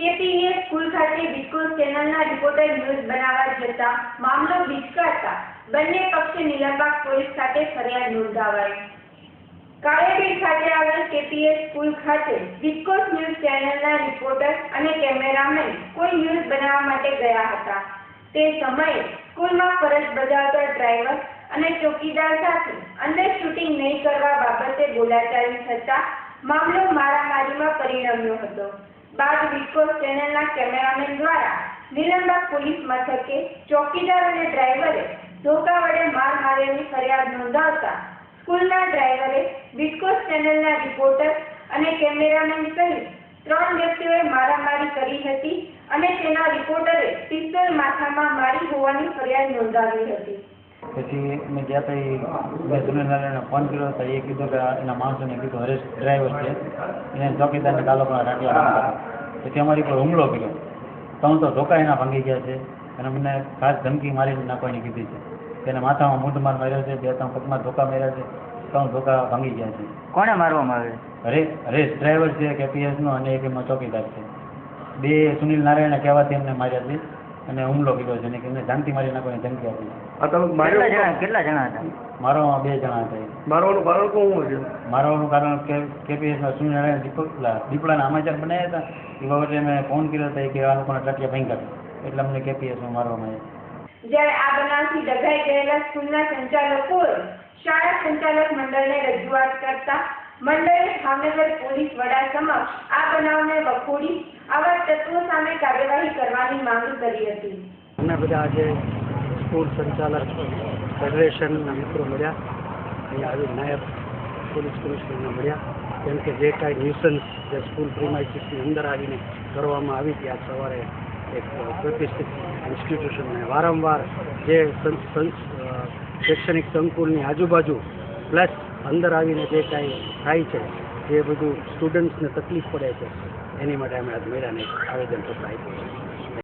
કેપીએ school ખાતે બિટકોસ ચેનલના reporter news બનાવવા જતા મામલો વિચકારતા બંને પક્ષે નિલંબા પોલીસ ખાતે ફરિયાદ નોંધાવાઈ. કાળિયાબીડ ખાતે આવેલ કેપીએસ સ્કૂલ ખાતે વિસ્કોસ ન્યૂઝ ચેનલના રિપોર્ટર અને કેમેરામેન કોઈ ન્યૂઝ બનાવવા માટે ગયા હતા. તે સમયે સ્કૂલમાં ફરજ બજાવતા ડ્રાઈવર અને ચોકીદાર સાથે અંદર શૂટિંગ નહીં કરવા બાબતે બોલાચાલી થતા મામલો મારામારીમાં પરિણમ્યો હતો. બાદ વિસ્કોસ ચેનલના કેમેરામેન દ્વારા નિલંબા પોલીસ મથકે ચોકીદાર અને ડ્રાઈવરે ધોકા વડે માર માર્યાની ફરિયાદ નોંધાવતા સ્કૂલના ડ્રાઈવરે વિકોસ ચેનલના રિપોર્ટર અને કેમેરામેન સહિત ત્રણ વ્યક્તિઓએ મારામારી કરી હતી અને તેના રિપોર્ટરે પિસ્તોલ માથામાં મારી હોવાની ફરિયાદ નોંધાવી હતી. પછી મેં ગયા તા એ સુનિલનારાયણને ફોન કર્યો હતો એ કીધું કે એના માણસોને કીધું હરેશ ડ્રાઈવર છે. એને ચોકીદારને કાલો પણ રાખ્યા પછી અમારી પર હુમલો કર્યો. ત્રણ તો ધોકા એના ભાંગી ગયા છે. અને મને ખાસ ધમકી મારીને નાખવાની કીધી છે. તેને માથામાં મૂંઢ માર માર્યો છે બે ત્રણ પગમાં ધોકા માર્યા છે ત્રણ ધોકા ભાંગી ગયા છે. કોને મારવામાં આવે હરે હરેશ ડ્રાઈવર છે કે પીએસનો અને એક એમાં ચોકીદાર છે. બે સુનિલ નારાયણ કહેવાથી એમને માર્યા છે. અને હુમલો કર્યો છે અને એમને જાનથી મારી નાખવાની ધમકી આપી. આ તમે કેટલા જણા કેટલા જણા હતા? મારો બે જણા હતા. મારવાનું કારણ કોણ છે? મારવાનું કારણ કે કેપીએસના સુનિલનારાયણ દીપકલા દીપડાના સમાચાર બનાવ્યા હતા. એ બાબતે મેં ફોન કર્યો હતો કે આ લોકોના ટકિયા ભયંકર એટલે અમને કેપીએસમાં મારવામાં આવ્યા. જ્યારે આ બનાવથી ડઘાઈ ગયેલા સ્કૂલના સંચાલકો શાળા સંચાલક મંડળને રજૂઆત કરતા મંડળે ભાવનગર પોલીસ વડા સમક્ષ આ બનાવને વખોડી આવા તત્વો સામે કાર્યવાહી કરવાની માંગ કરી હતી. અમને બધા આજે સ્કૂલ સંચાલક ફેડરેશનના મિત્રો મળ્યા. અહીંયા આવી નાયબ પોલીસ કમિશનરને મળ્યા. કેમ કે જે કાંઈ ન્યુસન્સ જે સ્કૂલ પ્રિમાઇસીસની અંદર આવીને કરવામાં આવી હતી, આજ સવારે એક પ્રતિષ્ઠિત ઇન્સ્ટિટ્યુશનને વારંવાર જે શૈક્ષણિક સંકુલની આજુબાજુ પ્લસ અંદર આવીને જે કાંઈ થાય છે, જે બધું સ્ટુડન્ટ્સને તકલીફ પડે છે એની માટે અમે આજ એક આવેદનપત્ર આપ્યું